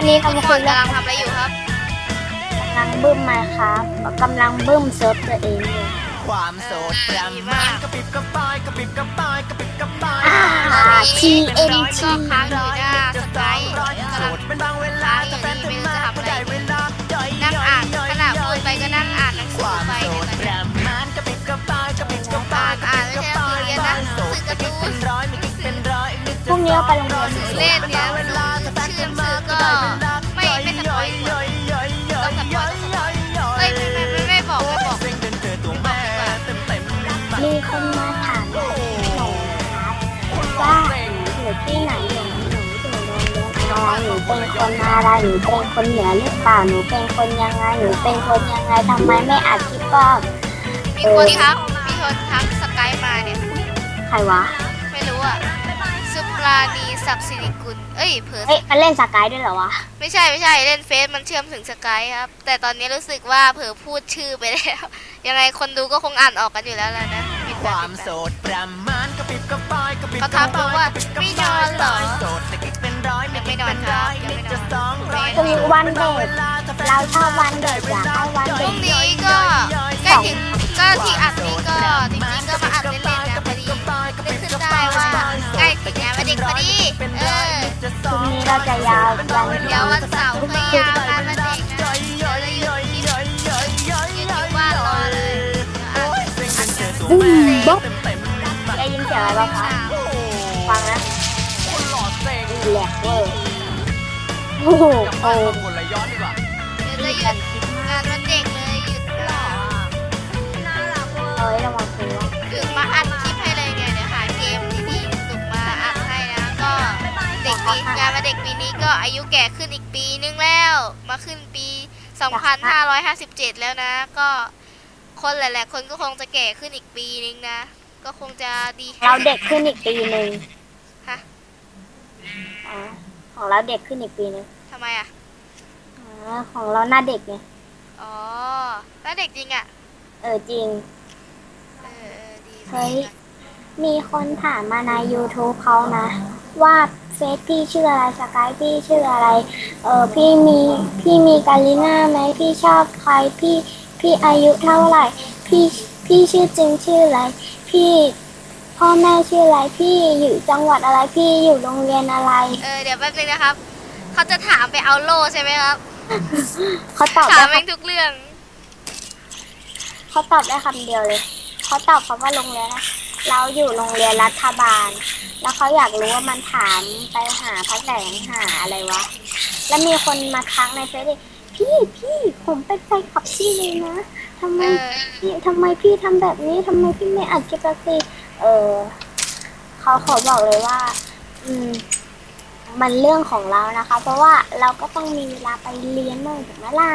วันนี้คุณหมอนเรื่องกำลังทำอะไรอยู่ครับกำลังบึ้มมาครับกำลังบึ้มเซิร์ฟตัวเองอยู่ความโสดประมาณกระปิบกระปายกระปิบกระปายกระปิบกระปายอ่า TNT ก็ค้างอยู่หน้าสกายโสกำลังดเป็นบางเวลาแต่แฟนเธอมาก็ได้เวลาย่อยนั่งย่อยอ่านย่อยขณะพูดไปก็นั่งอ่านหนังคสือวามไปโสเนี่ยดตอนปเนี้ยระมาณกระปิบกระปายกระปิบกระปายอ่านไม่ใช่หนังสือเรียนนะโสดหนังสือการ์ตูน พรุ่งนี้เราไปโรงเรียนเล่นเนี่ยชื่อหนังสือก็ไม่ไม่สปอยล์ย่อยย่อยย่อยย่อยย่อยย่อยเอ้ยไม่ไม่ไม่ไม่บอกไม่บอกเซ็งเดินเจอตัวแม่เต็มเต็มมีคนมาถามหนูครับว่าหนูที่ไหนหนูหนูอยู่โรงเรียนน้องหนูเป็นคนอะไรหนูเป็นคนเหนือหรือเปล่าหนูเป็นคนยังไงหนูเป็นคนยังไงทำไมไม่อัดคลิปบ้างมีคนทักมีคนทักสกายมาเนี่ยใครวะไม่รู้อะสุ ปราณีศักดิ์สิริกุล เอ้ยเผลอเฮ้ยมันเล่นสกายด้วยเหรอวะ ไม่ใช่ไม่ใช่เล่นเฟซมันเชื่อมถึงสกายครับ แต่ตอนนี้รู้สึกว่าเผลอพูดชื่อไปแล้ว ยังไงคนดูก็คงอ่านออกกันอยู่แล้วแหละนะปิดคแบบวามปิดโสแบบดประมาณกระปิบกระปายกระปิบเขาทักบอกว่าไม่นอนเหรอโสดแต่กิ๊กเป็นร้อยยังไม่นอนครับยังไม่นอน จะสองร้อยพรุ่งนี้วันเด็กเราชอบวันเด็กอยากให้วันพเด็รุ่ก งนี้ก็ใกล้ถึงก็ที่อัดนี้ก็จริงๆก็มาอัดเล่นๆนะพอดีนึกขึ้นได้ว่า ใกล้ถึงงานเด็กพอดีเออพรุ่งนี้เราจะยาววันเดี๋ยววันเสาร์ก็ยาวงนวันเด็กนะเดี๋ยวเราหยุดคลิปยืนว่านรอเลยเดี๋ยวอัดอัดกันบุ้มบ๊อบเต็มได้ยินเสียงอะไรบ้างคะฟังนะคนหล่อเซ็งแหลกเวอร์โอ้โหโอ้บ้านมาคนละย้อนดีกว่าเดี๋ยวจะหยุดงานวันเด็กเลยหยุดหรอเอ้ยระวังตัวถึงมาอัด ปีงานวันเด็กปีนี้ก็อายุแก่ขึ้นอีกปีนึงแล้ว มาขึ้นปี 2557 แล้วนะ ก็คนหลาย ๆ คนก็คงจะแก่ขึ้นอีกปีนึงนะ ก็คงจะดี เราเด็กขึ้นอีกปีหนึ่งฮะ อ๋อของเราเด็กขึ้นอีกปีหนึ่งทำไมอะอ๋อของเราหน้าเด็กไง อ๋อแล้วเด็กจริงอะ เออจริง เออเออดีเฮ้ย มีคนถามมาใน YouTube เขานะ ว่า เฟซพี่ชื่ออะไรสกายพี่ชื่ออะไร เออพี่มีพี่มีกาลิน่าไหมพี่ชอบใครพี่พี่อายุเท่าไหร่ พี่พี่ชื่อจริงชื่ออะไร พี่พ่อแม่ชื่ออะไรพี่อยู่จังหวัดอะไรพี่อยู่โรงเรียนอะไร เออเดี๋ยวแป๊บนึงนะครับ เขาจะถามไปเอาโล่ใช่ไหมครับเขาตอบถาได้มเอคงทุกเรื่องำเขาตอบได้คำเดียวเลย เขาตอบคำว่าโรงเรียนนะ เราอยู่โรงเรียนรัฐบาล แล้วเขาอยากรู้ว่ามันถามไปหาพระแสงหาอะไรวะ แล้วมีคนมาทักในเฟซอีกพี่พี่ผมเป็นแฟนคลับพี่เลยนะทำไมเออพี่ทำไมพี่ทำแบบนี้ทำไมพี่ไม่อัดคลิปสักทีเออเขาขอบอกเลยว่า อืม มันเรื่องของเรานะคะ เพราะว่าเราก็ต้องมีเวลาไปเรียนบ้างถูกไหมล่ะ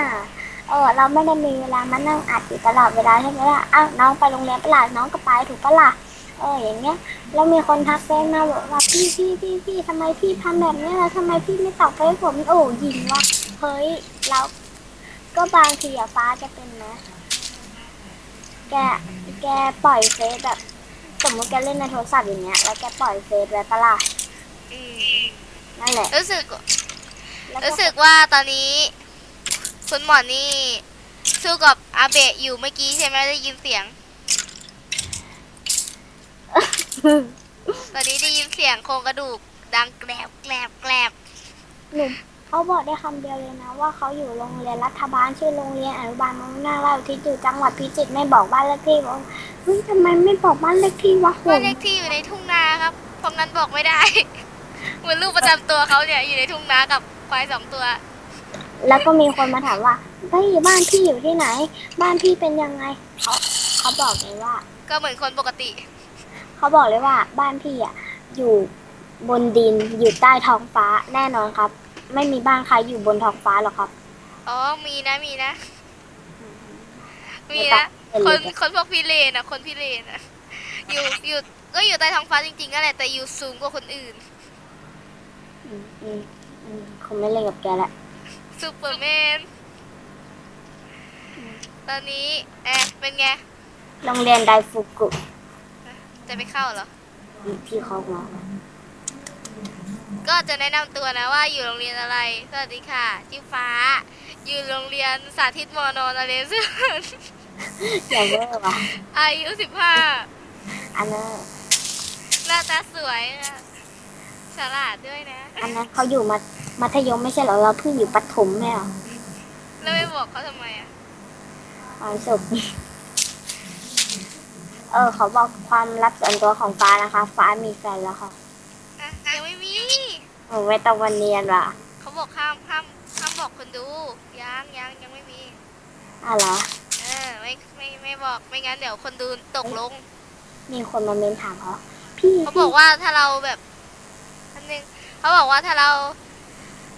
เออเราไม่ได้มีเวลามานั่งอัดอยู่ตลอดเวลาใช่ไหมล่ะอ้าวน้องไปโรงเรียนเปะล่าน้องก็ไปถูกปะล่ะเอออย่างเงี้ยแล้วมีคนทักเฟซมาบอกว่าพี่พี่พี่พี่ทำไมพี่ทำแบบนี้ล่ะทำไมพี่ไม่ตอบเฟซผมโอ้ยิงว่ะเฮ้ยแล้วก็บางทีอะฟ้าจะเป็นนะ แกแกปล่อยเฟซแบบสมมติแกเล่นในโทรศัพท์อย่างเงี้ยแล้วแกปล่อยเฟซไว้ปะล่ะอืมนั่นแหละรู้สึก แล้วรู้สึกว่าตอนนี้ คุณหมอนี่สู้กับอาเบะอยู่เมื่อกี้ใช่ไหมได้ยินเสียง ตอนนี้ได้ยินเสียงโครงกระดูก ดังแกรบแกรบแกรบหนุ่มเขาบอกได้คำเดียวเลยนะ ว่าเขาอยู่โรงเรียนรัฐบาลชื่อโรงเรียนอนุบาลมังนาราที่อยู่จังหวัดพิจิตรไม่บอกบ้านเลขที่บอกเฮ้ยทำไมไม่บอกบ้านเลขที่วะผบ้านมเลขที่อยู่ในทุ่งนาครับเพราะงั้นบอกไม่ได้ เหมือนรูปประจำตัวเขาเนี่ยอยู่ในทุ่งนากับควายสองตัว แล้วก็มีคนมาถามว่าเฮ้ยบ้านพี่อยู่ที่ไหน บ้านพี่เป็นยังไงเขาเขาบอกเลยว่า ก็เหมือนคนปกติ เขาบอกเลยว่าบ้านพี่อะอยู่บนดินอยู่ใต้ท้องฟ้าแน่นอนครับ ไม่มีบ้านใครอยู่บนท้องฟ้าหรอกครับ อ๋อ มีนะ มีนะ มีไม่ต้อนะงเป็นคนเลยคนพวกพี่เลนอะคนพี่เลนอะอยู่อยู่ก็อยู่ใต้ท้องฟ้าจริงๆนั่นแหละแต่อยู่สูงกว่าคนอื่นอืมอืมอืมคงไม่เล่นกับแกละซูเปอร์แมน ตอนนี้แอะเป็นไง โรงเรียนไดฟุกุ จะไปเข้าเหรอพี่เขาหัวก็จะแนะนำตัวนะว่าอยู่โรงเรียนอะไร สวัสดีค่ะชื่อฟ้า อยู่โรงเรียนสาธิตมอนอนเรศอย่าเวอร์ว่ะอายุสิบห้าอันนั้นหน้าตาสวยอะฉลาดด้วยนะ อันนั้นเขาอยู่มามัธยมไม่ใช่เหรอเราเพิ่งอยู่ประถมแม่เหรอแล้วไม่บอกเขาทำไมอะความสุข เออเขาบอกความลับส่วนตัวของฟ้านะคะ ฟ้ามีแฟนแล้วค่ะอะยังไม่มี โอ้ไม่ต้องวันเนียนว่ะเขาบอกห้ามห้ามห้ามบอกคนดู ยังยังยังไม่มีอะเหรอเออไม่ไม่ไม่บอกไม่งั้นเดี๋ยวคนดูตกลง มีคนมาเมนถามเขาพี่เขาบอกว่าถ้าเราแบบอันนึงเขาบอกว่าถ้าเรา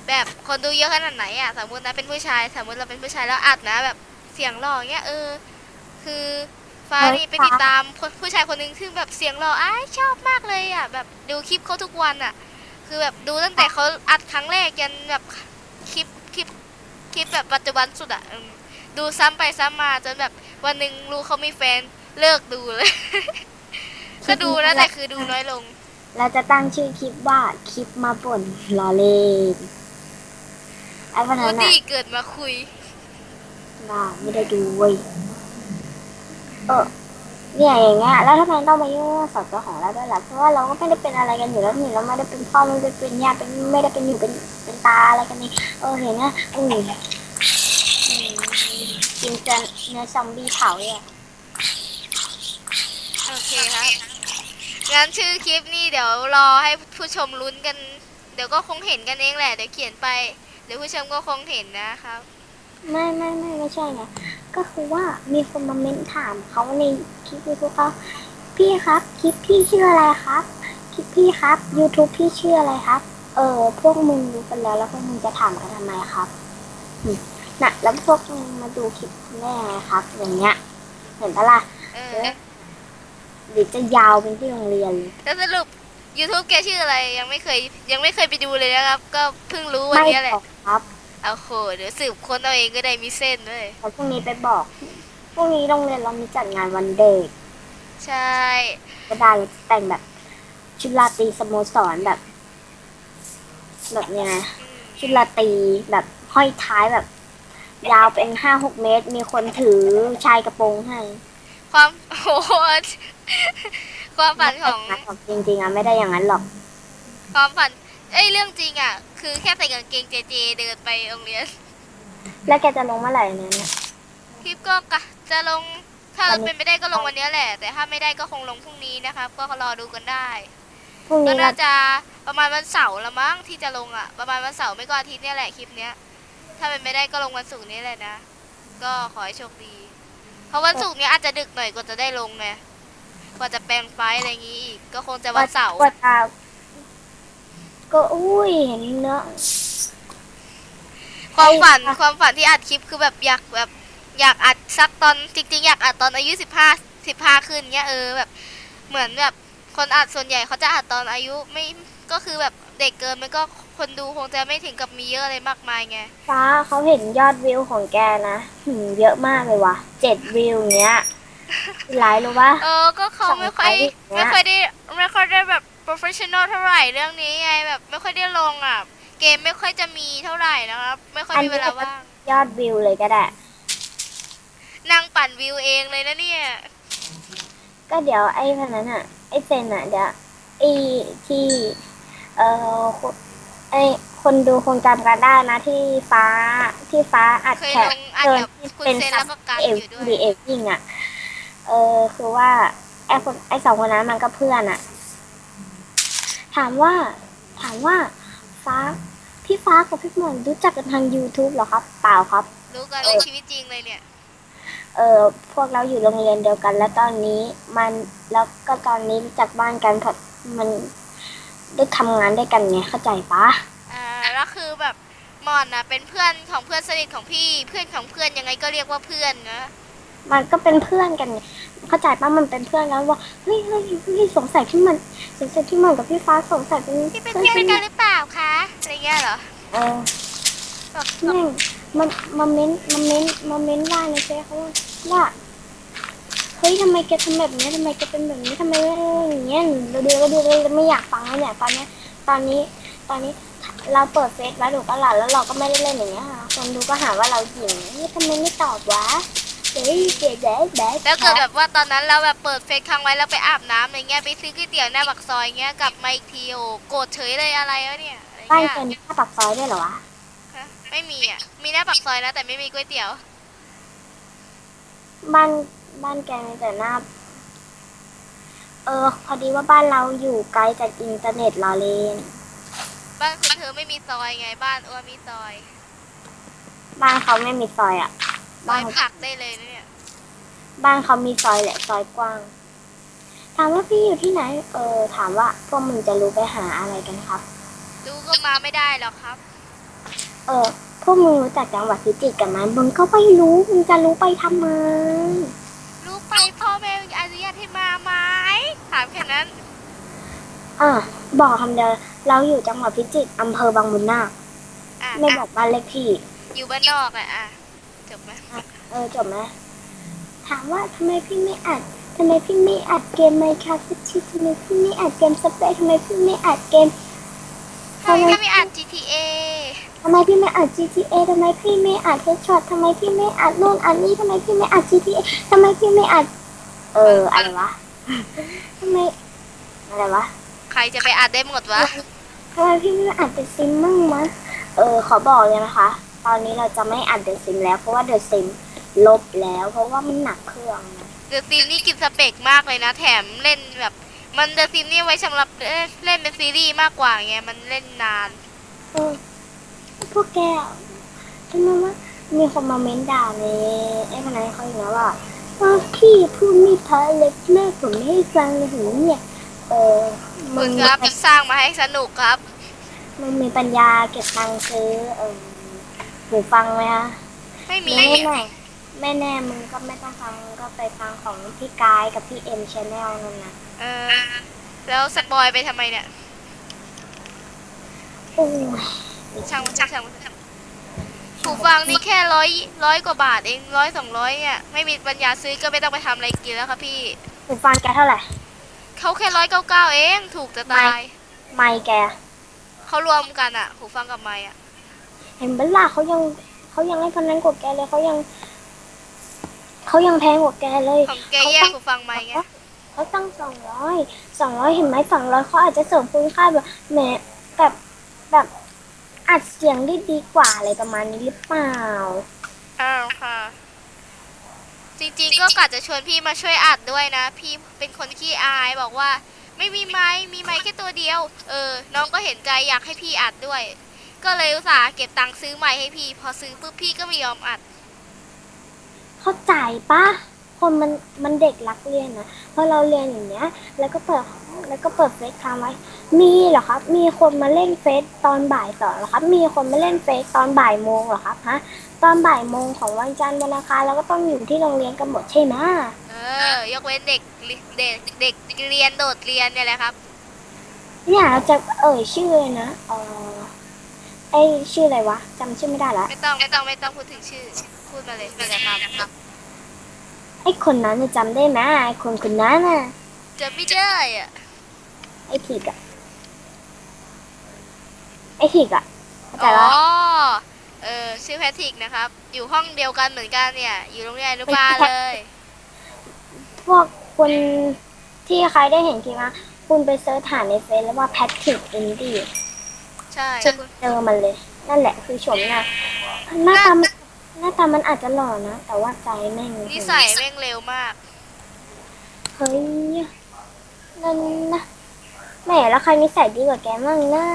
แบบคนดูเยอะขนาดไหนอะสมมตินะเป็นผู้ชาย สมมติเราเป็นผู้ชายแล้วอัดนะ แบบเสียงหล่อเงี้ยเออ คือ ฟ้านี่ไปติดตามคนผู้ชายคนหนึ่งซึ่งแบบเสียงหล่ออ้ายชอบมากเลยอะ แบบดูคลิปเขาทุกวันอะ คือแบบดูตั้งแต่เขาอัดครั้งแรกยันแบบคลิปคลิปคลิปแบบปัจจุบันสุดอะอืมดูซ้ำไปซ้ำมาจนแบบวันหนึ่งรู้เขามีแฟนเลิกดูเลยก็ดูนะแต่คือดูน้อยลง เราจะตั้งชื่อคลิปว่าคลิปมาป่นลอเล่นไอ้วันโอ้นั้นดีอะเกิดมาคุยว่าไม่ได้ดูเว้ย เออเนี่ยอย่างเงี้ยแล้วทำไมต้องมายุ่งเรื่องส่วนตัวของเราด้วยล่ะเพราะว่าเราก็ไม่ได้เป็นอะไรกันอยู่แล้วนี่เราไม่ได้เป็นพ่อไม่ได้เป็นญาติเป็นไม่ได้เป็นอยู่เป็นเป็นตาอะไรกันนี่เออเห็นนะอืมอืมกินจนเนื้อซอมบี้เผาเลยอะโอเคครับงั้นชื่อคลิปนี่เดี๋ยวรอให้ผู้ชมลุ้นกัน เดี๋ยวก็คงเห็นกันเองแหละเดี๋ยวเขียนไปเดี๋ยวผู้ชมก็คงเห็นนะครับ ไม่ไม่ไม่ไม่ใช่นะ ก็คือว่ามีคนมาเม้นถามเขาในคลิปยูทูบเขาพี่ครับคลิปพี่ชื่ออะไรครับคลิปพี่ครับ YouTube พี่ชื่ออะไรครับ เออพวกมึงรู้กันแล้วแล้วพวกมึงจะถามกันทำไมครับอืมน่ะแล้วพวกมึงมาดูคลิปแม่ไงครับ อย่างเงี้ย เห็นปะล่ะเอเอออหรือจะยาวเป็นที่โรงเรียนเลยแล้วสรุป YouTube แกชื่ออะไรยังไม่เคย ยังไม่เคยไปดูเลยนะครับ ก็เพิ่งรู้วันไม่นี้แหละบอกครับ เอาโหเดี๋ยวสืบค้นเอาเองก็ได้มีเส้นด้วยแล้วพรุ่งนี้ไปบอกพรุ่งนี้โรงเรียนเรามีจัดงานวันเด็กใช่ ก็ได้แต่งแบบชุดราตรีสโมสรแบบ แบบเนี้ยนะอืมชุดราตรีแบบห้อยท้ายแบบ ยาวเป็นห้าหกเมตร มีคนถือชายกระโปรงให้ ความโอ้โหความฝันของ จริงๆอะไม่ได้อย่างนั้นหรอก ความฝัน เอ้ยเรื่องจริงอะ คือแค่ใส่กางเกงเจเจเดินไปโรงเรียนแล้วแกจะลงเมื่อไหร่เนี่ยเนี่ย คลิปก็กะจะลงถ้าวันนี้ เป็นไม่ได้ก็ลงวันนี้แหละ แต่ถ้าไม่ได้ก็คงลงพรุ่งนี้นะครับ ก็รอดูกันได้ พรุ่งก็นี้เราน่าจะประมาณวันเสาร์ละมั้งที่จะลงอะ ประมาณวันเสาร์ไม่ก็อาทิตย์เนี่ยแหละคลิปเนี้ย ถ้าเป็นไม่ได้ก็ลงวันศุกร์นี้แหละนะ ก็ขอให้โชคดี เพราะวันศุกร์เนี้ยอาจจะดึกหน่อยกว่าจะได้ลงไงกว่าจะแปลงไฟล์อะไรอย่างงี้อีกก็คงจะวันเสาร์ก็ตาก็ อุ้ยเห็นเนื้อความฝันไอ้ค่ะความฝันที่อัดคลิปคือแบบอยากแบบอยากอัดสักตอนจริงๆอยากอัดตอนอายุสิบห้าสิบห้าขึ้นเงี้ยเออแบบเหมือนแบบคนอัดส่วนใหญ่เขาจะอัดตอนอายุไม่ก็คือแบบเด็กเกินมันก็คนดูคงจะไม่ถึงกับมีเยอะอะไรมากมายไงฟ้าเขาเห็นยอดวิวของแกนะหืมเยอะมากเลยว่ะเจ็ดวิวเนี้ยไลฟ์รู้ปะเออก็เขาไม่ค่อยสองไฟล์ไม่ค่อยได้ไม่ค่อยได้แบบ professional เท่าไหร่เรื่องนี้ไงแบบไม่ค่อยได้ลงอะ เกมไม่ค่อยจะมีเท่าไหร่นะครับ ไม่ค่อยมีเวลาว่างยอดวิวเลยก็ได้นั่งปั่นวิวเองเลยนะเนี่ย ก็เดี๋ยวไอ้คนนั้นอะ ไอ้เซนอะเดี๋ยวไอ้ที่ เอ่อคนไอ้คนดูคงจำกันได้นะที่ฟ้าที่ฟ้าอัดเคยแท็ลกงอัดเกินกับที่คุณเป็นเซนซัแล้บวก็การเอฟอยู่ด้วยดีเอฟยิ่งอะ เออคือว่าไอ้คนไอ้สองคนนั้นมันก็เพื่อนอะ ถามว่า ถามว่า ฟ้า พี่ฟ้ากับพี่หมอนรู้จักกันทาง YouTube เหรอครับ เปล่าครับ รู้กันในชีวิตจริงเลยเนี่ย เออพวกเราอยู่โรงเรียนเดียวกัน แล้วตอนนี้มัน แล้วก็ตอนนี้รู้จักบ้านกันเพราะมันได้ทำงานด้วยกันไงเข้าใจปะอ่าแล้วคือแบบมอนนะเป็นเพื่อนของเพื่อนสนิทของพี่ เพื่อนของเพื่อนยังไงก็เรียกว่าเพื่อนนะ มันก็เป็นเพื่อนกันไงเข้าใจปะมันเป็นเพื่อนแล้วว่าเฮ้ยเฮ้ยเฮ้ยสงสัยพี่มันสงสัยพี่มันกับพี่ฟ้าสงสัยเป็นพี่เป็นเพื่อนกันหรือเปล่าคะอะไรเงี้ยเหรอเออแม่งมันมาเม้นมาเม้นมาเม้นว่าในเฟซเขาว่าว่าเฮ้ยทำไมแกทำแบบนี้ทำไมแกเป็นแบบนี้ทำไมอย่างเงี้ยเราดูเราดูเราไม่อยากฟังแล้วเนี่ยตอนเนี้ยตอนนี้ตอนนี้เราเปิดเฟซไว้ถูกปะล่ะแล้วเราก็ไม่ได้เล่นอย่างเงี้ยค่ะคนดูก็หาว่าเราหญิงนี่ทำไมไม่ตอบวะ เฮ้ยเจ๊เจ๊เจ๊แล้วเกิดแบบว่าตอนนั้นเราแบบเปิดเฟซค้างไว้แล้วไปอาบน้ำอะไรเงี้ยไปซื้อก๋วยเตี๋ยวหน้าปากซอยเงี้ยกลับมาอีกทีโอ้โกรธเฉยเลยอะไรวะเนี่ยอะไรบ้านเงี้ยเกินหน้าปากซอยด้วยเหรอวะฮะไม่มีอะมีหน้าปากซอยนะแต่ไม่มีก๋วยเตี๋ยว บ้านบ้านแกมีแต่หน้า เออ พอดีว่าบ้านเราอยู่ไกลจากอินเทอร์เน็ตลอเลน บ้านคุณเธอไม่มีซอยไงบ้านอ้วนมีซอย บ้านเขาไม่มีซอยอะ ซอยผักได้เลยนะเนี่ยบ้านเขามีซอยแหละซอยกว้าง ถามว่าพี่อยู่ที่ไหน เออ ถามว่าพวกมึงจะรู้ไปหาอะไรกันครับ ดูก็มาไม่ได้หรอกครับ เออ พวกมึงรู้จักจังหวัดพิจิตรกันไหมมึงก็ไม่รู้ มึงจะรู้ไปทำไม รู้ไปพ่อแม่อนุญาตให้มาไหมถามแค่นั้น อะ บอกคำเดียว เราอยู่จังหวัดพิจิตรอำเภอบางบุญนาค อะไม่บอะอกบ้านเลขที่ อยู่บ้านนอกอะอะ จบไหมเออจบไหมถามว่าทำไมพี่ไม่อัดทำไมพี่ไม่อัดเกมไมค์ครับพิชิตทำไมพี่ไม่อัดเกมสเปซทำไมพี่ไม่อัดเกมทำไมก็ไม่อ่าน GTA ทำไมพี่ไม่อัด GTA ทำไมพี่ไม่อัด Headshot ทำไมพี่ไม่อัดนู่นอันนี้ทำไมพี่ไม่อัด GTA ทำไมพี่ไม่อัด เอออะไรวะทำไมอะไรวะใครจะไปอ่านได้หมดวะทำไมพี่ไม่อัดเดอะซิมมั่งวะเออขอบอกเลยนะคะ ตอนนี้เราจะไม่อัดเดอะซิมแล้วเพราะว่าเดอะซิมลบแล้ว เพราะว่ามันหนักเครื่องนะเดอะซิมนี่กินสเปกมากเลยนะ แถมเล่นแบบ มันเดอะซิมนี่ไว้สำหรับเล่นเล่นเป็นซีรีส์มากกว่าไงมันเล่นนาน เออพวกแกอะทำไมว่ามีคนมาเม้นด่าในไอ้คนนั้นเขาอย่างนี้ว่าว่าพี่พูดไม่เพราะเลยแม่ผมไม่ให้ฟังเลยหูเนี่ย เออมึคุงณครับสร้างมาให้สนุกครับ มึงมีปัญญาเก็บตังค์ซื้อเออ หูฟังไหมคะไม่มีไม่แน่ไม่แน่มึงก็ไม่ต้องฟังมึงก็ไปฟังของพี่กายกับพี่เอ็มชาแนลนั่นนะเออ แล้วสปอยไปทำไมเนี่ยโอ้ยช่างมันช่างช่างมันหูฟังนี่แค่ร้อยร้อยกว่าบาทเองร้อยสองร้อยเนี่ยไม่มีปัญญาซื้อก็ไม่ต้องไปทำอะไรกินแล้วครับพี่หูฟังแกเท่าไหร่เขาแค่ร้อยเก้าเก้าเองถูกจะตาย ไม่แกเขารวมกันอะหูฟังกับไมค์อะ เห็นเบลล่าเขายังเขายังให้พันนั้นกว่าแกเลยเขายังเขายังแพงกว่าแกเลยของแกแยกหูฟังไมค์ไงเขาตั้งสองร้อยสองร้อยเห็นไหมสองร้อยเขาอาจจะเสริมคุณค่าแบบแหมแบบแบบอัดเสียงได้ดีกว่าอะไรประมาณนี้หรือเปล่าอ้าวค่ะ จริงๆก็กะจะชวนพี่มาช่วยอัดด้วยนะ พี่เป็นคนขี้อายบอกว่า ไม่มีไม้มีไม้แค่ตัวเดียว เออ น้องก็เห็นใจอยากให้พี่อัดด้วย ก็เลยอุตส่าห์เก็บตังค์ซื้อไม้ให้พี่ พอซื้อปุ๊บพี่ก็ไม่ยอมอัด เข้าใจปะคนมันมันเด็กรักเรียนนะพอเราเรียนอย่างเงี้ย แล้วก็เปิดแล้วก็เปิดเฟซค้างไว้ มีเหรอครับ มีคนมาเล่นเฟซตอนบ่ายสองเหรอครับ มีคนมาเล่นเฟซตอนบ่ายโมงเหรอครับฮะตอนบ่ายโมงของวันจันทร์วันอังคารเราก็ต้องอยู่ที่โรงเรียนกันหมดใช่ไหมเออ ยกเว้นเด็กลิเด็กเด็กเรียนโดดเรียนเนี่ยแหละครับ เนี่ยเราจะเอ่ยชื่อเลยนะเออ ไอชื่ออะไรวะจำชื่อไม่ได้ละไม่ต้องไม่ต้องไม่ต้องพูดถึงชื่อ พูดมาเลยเป็นครับไอคนนั้นน่ะจำได้ไหมไอคนคนนั้นน่ะจะไม่ได้อะไอถิกอะไอถิกอะเข้าใจอ๋อปะเออชื่อแพทริกนะครับ อยู่ห้องเดียวกันเหมือนกันเนี่ย อยู่โรงเรียนอนุบาลเลยพวกคุณที่ใครได้เห็นคลิปนะคุณไปเซิร์ชหาในเฟซแล้วว่าแพทริกอินดี้ ใช่จะเจอมันเลย นั่นแหละคือชมหน้าหน้าตามันหน้าตามันอาจจะหล่อนะ แต่ว่าใจแม่งนิสัยแม่งเร็วมาก เฮ้ย นั่นนะแหมแล้วใครนิสัยดีกว่าแกมั่งนะ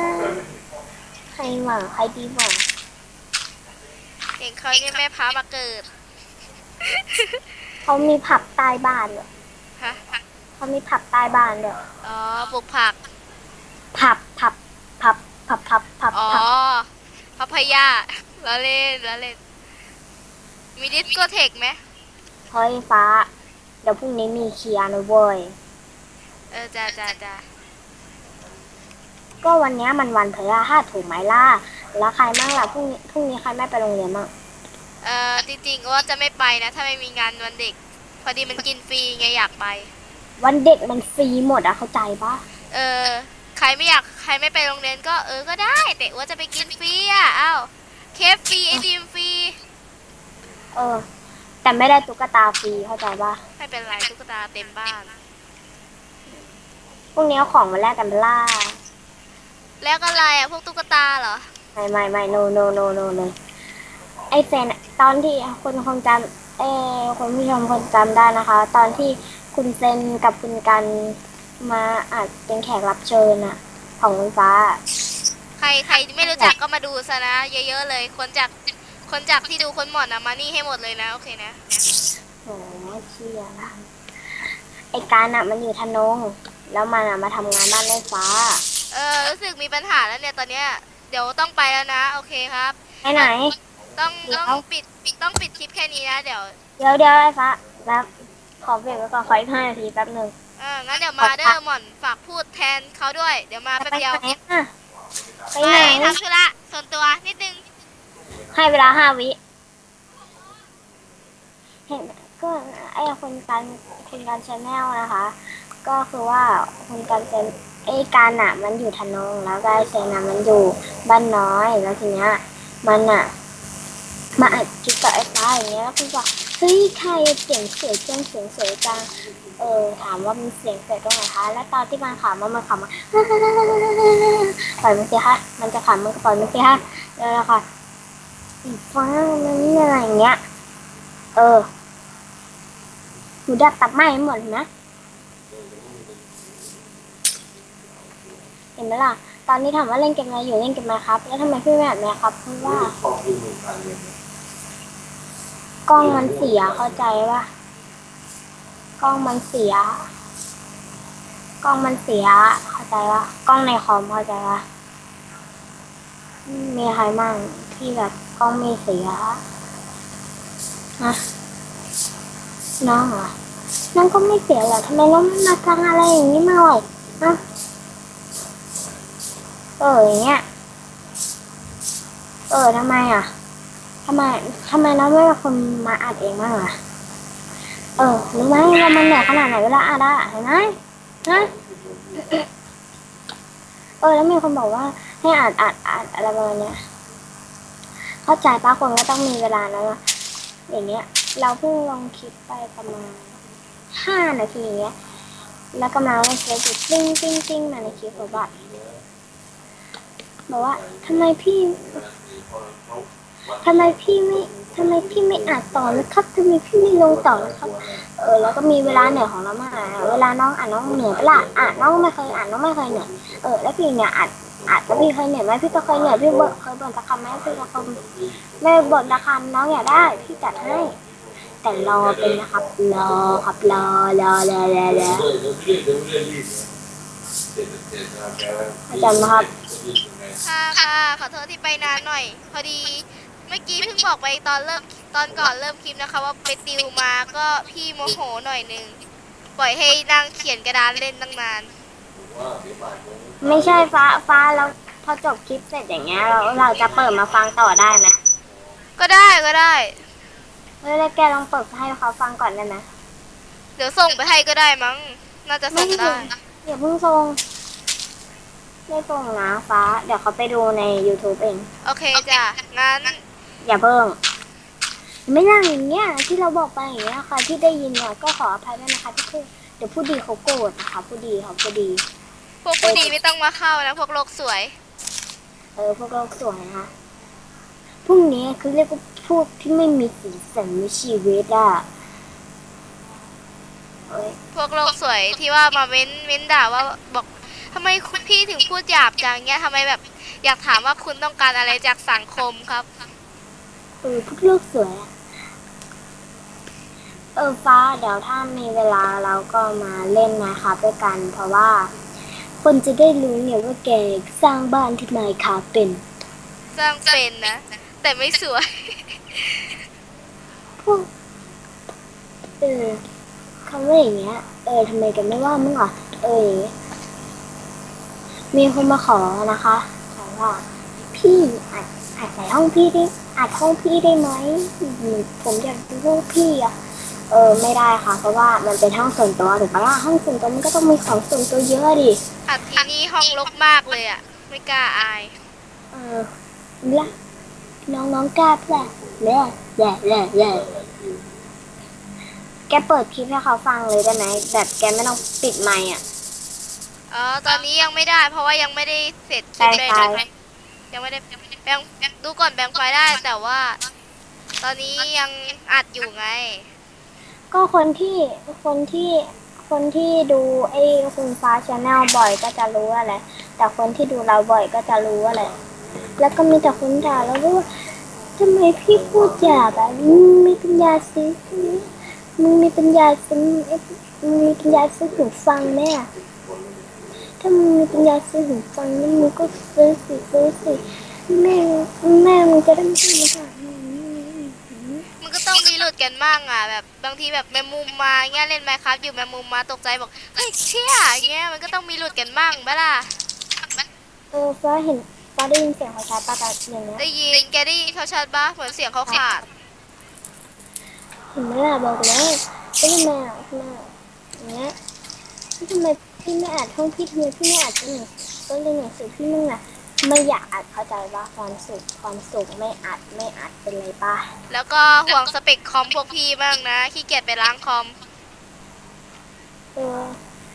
ใครหว่าใครดีกว่าเห็นเขาเนี่ยแม่พามาเกิด เขามีผับใต้บ้านด้วยฮะเขามีผับใต้บ้านด้วยอ๋อปลูกผัก ผับผับผับผับผับผับ อ๋อผับพัพยาแล้วเล่นแล้วเล่น มีดิสโกเทกไหมเฮ้ยฟ้า เดี๋ยวพรุ่งนี้มีเคลียร์นะเว้ย เออจ้าจ้าจ้าก็วันเนี้ยมันวันพฤหัสถูกไหมล่ะ แล้วใครมั่งล่ะพรุ่งนี้พรุ่งนี้ใครไม่ไปโรงเรียนมั่งเออจริงๆว่าจะไม่ไปนะ ถ้าไม่มีงานวันเด็ก พอดีมันกินฟรีไงอยากไป วันเด็กมันฟรีหมดอะเข้าใจปะเออ ใครไม่อยากใครไม่ไปโรงเรียนก็เออก็ได้ แต่ว่าจะไปกินฟรีอะเอ้าเคฟฟรีไอติมฟรีเออ แต่ไม่ได้ตุ๊กตาฟรีเข้าใจปะไม่เป็นไรตุ๊กตาเต็มบ้านพวกนี้เอาของมาแลกกันล่าแล้วก็อะไรอะพวกตุ๊กตาเหรอไม่ไม่ไม่ no no no no no ไอเซนอะตอนที่คุณคงจำเออคุณผู้ชมคงจำได้นะคะ ตอนที่คุณเซนกับคุณกัน มาอาจเป็นแขกรับเชิญอะของคุณฟ้า ใครใครไม่รู้จักก็มาดูซะนะเยอะๆเลย คนจากคนจากที่ดูคนหมดนะมานี่ให้หมดเลยนะโอเคนะโอ้เชี่ยละไอการอะมันอยู่ทนง แล้วมันอะมาทำงานบ้านแม่ฟ้า เออรู้สึกมีปัญหาแล้วเนี่ยตอนเนี้ยเดี๋ยวต้องไปแล้วนะโอเคครับ ไปไหน ต้องเดี๋ยว ต้องปิดต้องปิดคลิปแค่นี้นะเดี๋ยว เดี๋ยวเดี๋ยวไอ้ฟ้าแป๊บขอเบรกไว้ก่อนขออีกห้านาทีแป๊บหนึ่ง เอองั้นเดี๋ยวมาเด้อหม่อนฝากพูดแทนเขาด้วย เดี๋ยวมาแป๊บเดียวไปไหนอะไปไปไหนทำธุระส่วนตัวนิดนึง ให้เวลาห้าวิเห็นก็ไอ้คนการคุณการชาแนลนะคะ ก็คือว่าคุณการเซนไอ้การอะมันอยู่ทนงแล้วก็ไอ้เซนอะมันอยู่บ้านน้อยแล้วทีเนี้ยมันอะมาอัดคลิปกับไอ้ฟ้าอย่างเงี้ยแล้วคุณบอกเฮ้ยใครเสียงสวยจังเสียงสวยจัง เออถามว่ามันเสียงเสวยตรงไหนคะ แล้วตอนที่มันขำมันมันขำอะปล่อยมันสิคะมันจะขำมันก็ปล่อยมันสิคะแล้วละค่ะอีฟ้ามันนี่อะไรเงี้ย เออหนูดับตับไหม้หมดนะเห็นไหมล่ะ ตอนนี้ถามว่าเล่นเกมอะไรอยู่เล่นเกมอะไรครับ แล้วทำไมพี่ไม่แบบนี้ครับเพราะว่ากล้องมันเสียเข้าใจปะ กล้องมันเสีย กล้องมันเสีย เข้าใจปะกล้องในคอมเข้าใจปะมีใครมั่งที่แบบกล้องไม่เสียฮะน้องเหรอน้องก็ไม่เสียเหรอทำไมน้องมาทำอะไรอย่างนี้มาหรอกฮะเอออย่างเงี้ย เออทำไมอะทำไมทำไมน้องไม่เป็นคนมาอัดเองบ้างอะ เออรู้ไหมว่ามันเหนื่อยขนาดไหนเวลาอัดอะเห็นไหมฮะเออ แล้วมีคนบอกว่า ให้อัดอัดอัดอะไรประมาณเนี้ยเข้าใจป้าคนก็ต้องมีเวลานะอย่างเงี้ย เราเพิ่งลงคลิปไปประมาณห้านาทีเงี้ย แล้วกำลังเล่นเฟซบุ๊กติ้งติ้งติ้งมาในคลิปบอกว่าบอกว่าทำไมพี่ ทำไมพี่ไม่ทำไมพี่ไม่อ่านต่อนะครับทำไมพี่ไม่ลงต่อนะครับ เออแล้วก็มีเวลาเหนื่อยของเรามาเวลาน้องอ่านน้องเหนื่อยปะล่ะอ่านน้องไม่เคยอ่านน้องไม่เคยเหนื่อยเออแล้วพี่เนี่ยอ่านอ่านแล้วพี่เคยเหนื่อยไหมพี่ก็เคยเหนื่อยพี่บ่นเคยบ่นตะคำไหมพี่ก็เคยไม่บ่นตะคำน้องอยากได้พี่จัดให้แต่รอเป็นนะครับรอครับรอรอรอรอรออาจารย์ครับค่ะค่ะขอโทษที่ไปนานหน่อย พอดี เมื่อกี้เพิ่งบอกไปตอนเริ่มตอนก่อนเริ่มคลิปนะคะ ว่าไปติวมาก็พี่โมโหหน่อยหนึงปล่อยให้นั่งเขียนกระดานเล่นตั้งนาน ไม่ใช่ฟ้าฟ้าแล้วพอจบคลิปเสร็จอย่างเงี้ยเราเราจะเปิดมาฟังต่อได้ไหมก็ได้ก็ได้ เฮ้ยแล้วแกลองเปิดให้เขาฟังก่อนได้ไหมเดี๋ยวส่งไปให้ก็ได้มั้ง น่าจะส่งได้ อย่าเพิ่งส่งไม่ส่งนะฟ้า เดี๋ยวเขาไปดูใน YouTube เอง โอเคจ้ะงั้น อย่าเพิ่ง ไม่นั่งอย่างเงี้ยที่เราบอกไปอย่างเงี้ยค่ะ ที่ได้ยินเนี่ยก็ขออภัยด้วยนะคะที่คือเดี๋ยวผู้ดีเขาโกรธนะคะผู้ดีเขาผู้ดี พวกผู้ดีไม่ต้องมาเข้านะพวกโลกสวย เออพวกเราสวยนะคะพรุ่งนี้คือเรียกว่าพวกที่ไม่มีสีสันในชีวิตอะเอ้ยพวกโลกสวยที่ว่ามาเว้นเว้นด่าว่าบอกทำไมคุณพี่ถึงพูดหยาบจังเงี้ยทำไมแบบ อยากถามว่าคุณต้องการอะไรจากสังคมครับ เออพวกลูกสวยอะเออฟ้าเดี๋ยวถ้ามีเวลาเราก็มาเล่นนะคะด้วยกัน เพราะว่า คนจะได้รู้เนี่ยว่าแกสร้างบ้านที่ไมค์ค่ะเป็น สร้างเป็นนะ แต่ไม่สวย พวกเออคำว่าอย่างเงี้ย เออทำไมกันไม่ว่ามึงอะเอออย่างเงี้ยมีคนมาขอนะคะขอว่า พี่อัดอัดใส่ห้องพี่ได้ อัดห้องพี่ได้ไหมผมอยากดูห้องพี่อะ เออไม่ได้ค่ะ เพราะว่ามันเป็นห้องส่วนตัวถูกปะล่ะห้องส่วนตัวมันก็ต้องมีของส่วนตัวเยอะดิอัดทีนี่ห้องรกมากเลยอะ ไม่กล้าอาย เออละน้องน้องๆกล้าแหละแหละแหละแหละแหละแกเปิดคลิปให้เขาฟังเลยได้ไหมแบบแกไม่ต้องปิดไมค์อะ อ๋อ ตอนนี้ยังไม่ได้ เพราะว่ายังไม่ได้เสร็จคลิปเลยแปลงไฟล์นะยังไม่ได้ งดูก่อนแบงไฟล์ได้แต่ว่า ตอนนี้ยังอัดอยู่ไง ก็คนที่คนที่คนที่ดูไอ้คุณฟ้าชาแนลบ่อยก็จะรู้อะไร แต่คนที่ดูเราบ่อยก็จะรู้อะไร แล้วก็มีแต่คนด่าเราด้วยว่าทำไมพี่พูดหยาบอะมึงมีปัญญาซื้อมึงมีปัญญาซื้อมึงมีปัญญาซื้อหูฟังไหมอะถ้ามึงมีปัญญาซื้อหูฟังนี่มึงก็ซื้อสิซื้อสิ แม่แม่มึงจะได้ไม่ต้องมาด่ามมันก็ต้องมีหลุดกันบ้างอะแบบบางทีแบบแมมมุมมาเงี้ยเล่นไมครับอยู่แมมมุมมาตกใจบอกเฮ้ยเชี่ยเงี้ยมันก็ต้องมีหลุดกันบ้างบ้าล่ะเออฟ้าเห็นฟ้าได้ยินเสียงเขาชัดปะตอนอย่างเงี้ยได้ยินแกได้ยินเขาชัดปะเหมือนเสียงเขาขาดเห็นไหมล่ะบอกแล้วก็ทำไมอะทำไมอะอย่างเงี้ยทำไมพี่ไม่อ่านห้องพี่ทำไมพี่ไม่อ่านหนังสือก็เรียนหนังสือพี่มึงอะ ไม่อยากอ่านเข้าใจว่าความสุขความสุขไม่อัดไม่อัดเป็นไรปะแล้วก็ห่วงสเปคคอมพวกพี่บ้างนะขี้เกียจไปล้างคอม เออ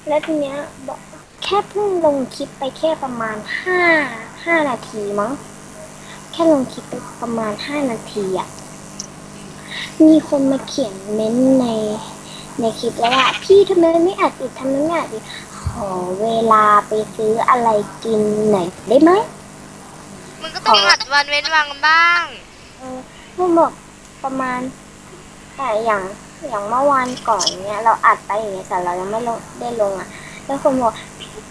แล้วทีเนี้ยบอกแค่เพิ่งลงคลิปไปแค่ประมาณห้าห้านาทีมั้งแค่ลงคลิปไปประมาณห้านาทีอะมีคนมาเขียนเม้นต์ในในคลิปแล้วว่าพี่ทำไมไม่อัดอีกทำไมไม่อัดอีกขอเวลาไปซื้ออะไรกินหน่อยได้ไหม มันก็ต้องอัดวันเว้นวันบ้างเออเมื่อบอกประมาณ แต่อย่างอย่างเมื่อวานก่อนเนี้ยเราอัดไปอย่างเงี้ยแต่เรายังไม่ลงได้ลงอะ แล้วคนบอกพี่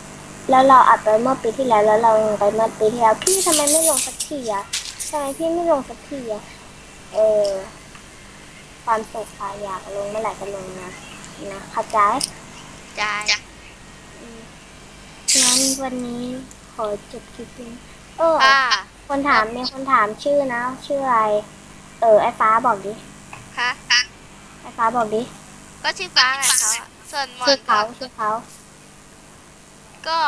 แล้วเราอัดไปเมื่อปีที่แล้วแล้วเราลงไปเมื่อปีที่แล้วพี่ทำไมไม่ลงสักทีอะทำไมพี่ไม่ลงสักทีอะเออความสุขค่ะอยากลงเมื่อไหร่ก็ลงนะนะเข้าใจจ่ายงั้นวันนี้ขอจบคลิปนี้ เออ ค่ะ คนถามมีคนถามชื่อนะ ชื่ออะไร เออ ไอ้ฟ้าบอกดิฮะไอ้ฟ้าบอกดิก็ชื่อฟ้าไงเขาอะส่วนมอชื่อนเขาก็ชื่อเขา ก็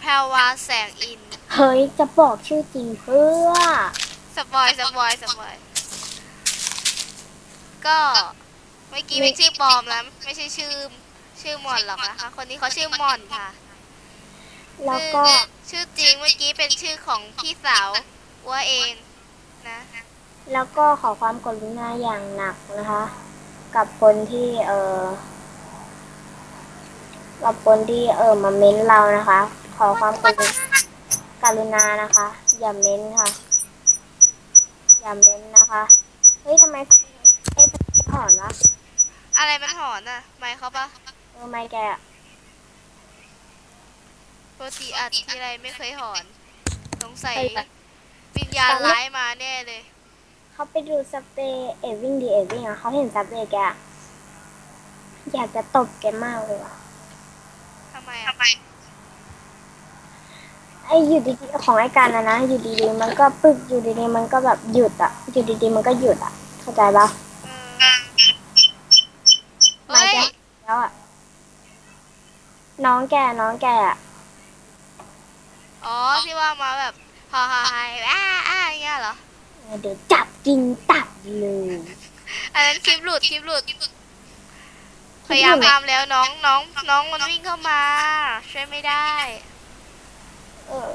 แพรวาแสงอิน เฮ้ย จะบอกชื่อจริงเพื่อ สปอยสปอยสปอย ก็เมื่อกี้เป็นชื่อปลอมแล้ว ไม่ใช่ชื่อ ชื่อหมอนหรอกนะคะ คนนี้เขาชื่อหมอนค่ะ แล้วก็ ชื่อจริงเมื่อกี้เป็นชื่อของพี่สาวว่าเองนะแล้วก็ขอความกรุณาอย่างหนักนะคะ กับคนที่เออกับคนที่เออมาเม้นเรานะคะ ขอความกรุณกรุณานะคะ อย่าเม้นค่ะ อย่าเม้นนะคะเฮ้ยทำไมไอ้ถอนวะอะไรมันหอนอะไม่เขาปะเออไม่แกอะ ปกติอัดทีไรไม่เคยหอน สงสัยวิญญาณร้ายมาแน่เลย เขาไปดูสเปรย์เอวิ่งดีเอวิ่งอะเขาเห็นสเปรย์แกอะอยากจะตบแกมากเลยว่ะทำไมอะไอ้อยู่ดีๆของไอ้การนะนะอยู่ดีๆมันก็ปึกอยู่ดีๆมันก็แบบหยุดอะอยู่ดีๆมันก็หยุดอะเข้าใจปะเออเฮ้ยแล้วอะน้องแกน้องแกอะ อ๋อที่ว่ามาแบบฮาฮาไฮอ้าอ้าอย่างเงี้ยเหรอเดี๋ยวจับกินตับเลยอันนั้นคลิปหลุดคลิปหลุดพยายามทำแล้วน้องน้องน้องมันวิ่งเข้ามา ช่วยไม่ได้ เออ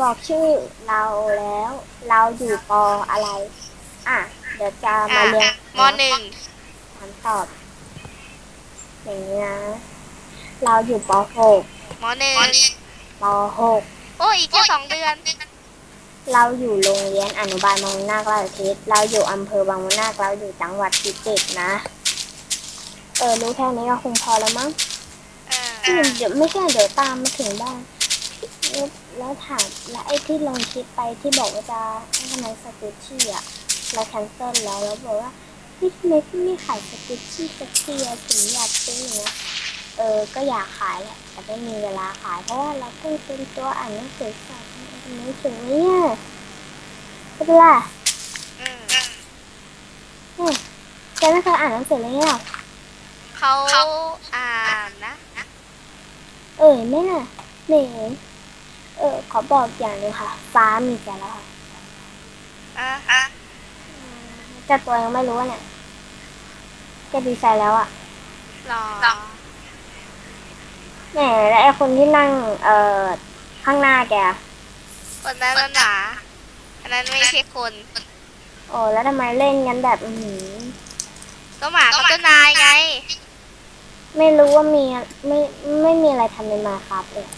บอกชื่อเราแล้ว เราอยู่ปออะไร อะ เดี๋ยวจะมาอะเรียนมหนึ่งคำตอบ อย่างนี้นะ เราอยู่ปหกมหนึ่ง ปหกโอ้ยอีกแค่สองเดือน เราอยู่โรงเรียนอนุบาลบางมุนาคราชทิศเราอยู่อำเภอบางมุนาคเราอยู่จังหวัดพิจิตรนะ เออรู้แค่นี้ก็คงพอแล้วมั้งเออเดี๋ยวไม่ใช่เดี๋ยวตามมาถึงบ้านแล้วแล้วถามแล้วไอ้ที่ลงคลิปไปที่บอกว่าจะให้ทำไมสกุชชี่อะเราแคนเซิลแล้วแล้วบอกว่าพี่ทำไมพี่ไม่ขายสกุชชี่สักทีอะถึงอยากซื้ออย่างเงี้ย เออก็อยากขายแหละแต่ไม่มีเวลาขาย เพราะว่าเราต้องเป็นตัวอ่านหนังสือสอบทำไมถึงเนี่ยไม่เป็นไรเออเนี่ยแกไม่เคยอ่านหนังสือเลยเหรอเขาอ่านนะ เออแม่น่ะนี่เออ ขอบอกอย่างหนึงค่ะ ฟ้ามีใจแล้วค่ะอะอะเจ้าตัวยังไม่รู้ว่าเนี่ยแกดีใจแล้วอะรอ แหมแล้วไอ้คนที่นั่ง เอ่อข้างหน้าแกอะคนนั้นมันหมาอันนั้นไม่ใช่คน โอ้แล้วทำไมเล่นกันแบบอือหือก็หมากับเจ้านายไง ไม่รู้ว่ามีไม่ไม่มีอะไรทำในมาครับเลย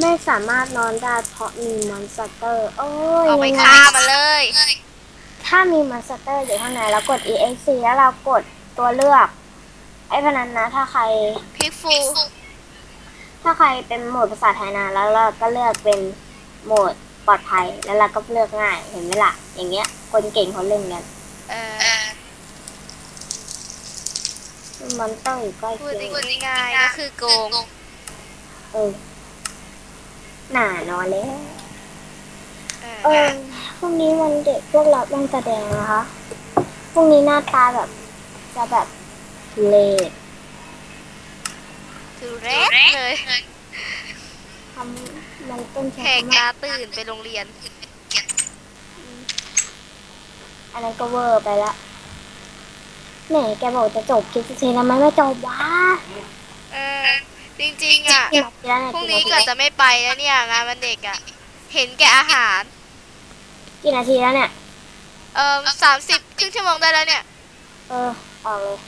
ไม่สามารถนอนได้เพราะมีมอนสเตอร์ โอ้ยออกไปยังไงฆ่ามันเลย ถ้ามีมอนสเตอร์อยู่ข้างในแล้วกด exe แล้วเรากดตัวเลือก ไอ้พนันนะ ถ้าใคร พิกฟูถ้าใครเป็นโหมดภาษาไทยนะแล้วเราก็เลือกเป็นโหมดปลอดภัยแล้วเราก็เลือกง่ายเห็นไหมล่ะ อย่างเงี้ย คนเก่งเขาเล่นกันเออมอนเตอร์อยู่ใกล้พูดเคียงง่ายๆก็คือโกง เออหนานอนแล้วเอเอออพรุ่งนี้วันเด็กพวกเราต้องแสดงนะคะพรุ่งนี้หน้าตาแบบจะแบบทุ เลศทูเรสเลยทำมันต้นแขใช้กคำว่าตาตื่นไปโรงเรียน อันนั้นก็เวอร์ไปละแหมแกบอกจะจบคิดซีทำไมไม่จบวะเออ จริงๆอะกี่นาทีแล้วเนี่ยพรุ่งกี่นี้นาทีก็จะไม่ไปแล้วเนี่ยงานวันเด็กอะ เห็นแก่อาหาร กี่นาทีแล้วเนี่ย เออสามสิบครึ่งชั่วโมงได้แล้วเนี่ย เออ ออกเลย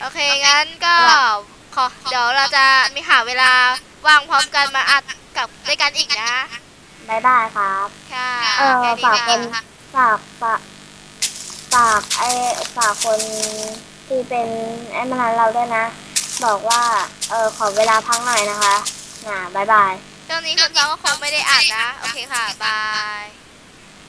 โอเคงั้นก็ขอเดี๋ยวเราจะมีหาเวลาว่างพร้อมกันมาอัดกับด้วยกันอีกนะบายบายครับ ค่ะเออแค่ฝากนี้เป็นนะฝากฝากฝากไอ้ฝากคนที่เป็นไอ้มานานเราด้วยนะ บอกว่า เออขอเวลาพักหน่อยนะคะอ่าบายบายช่วงนี้คุณฟ้าก็คงไม่ได้อัดนะ โอเคค่ะ บาย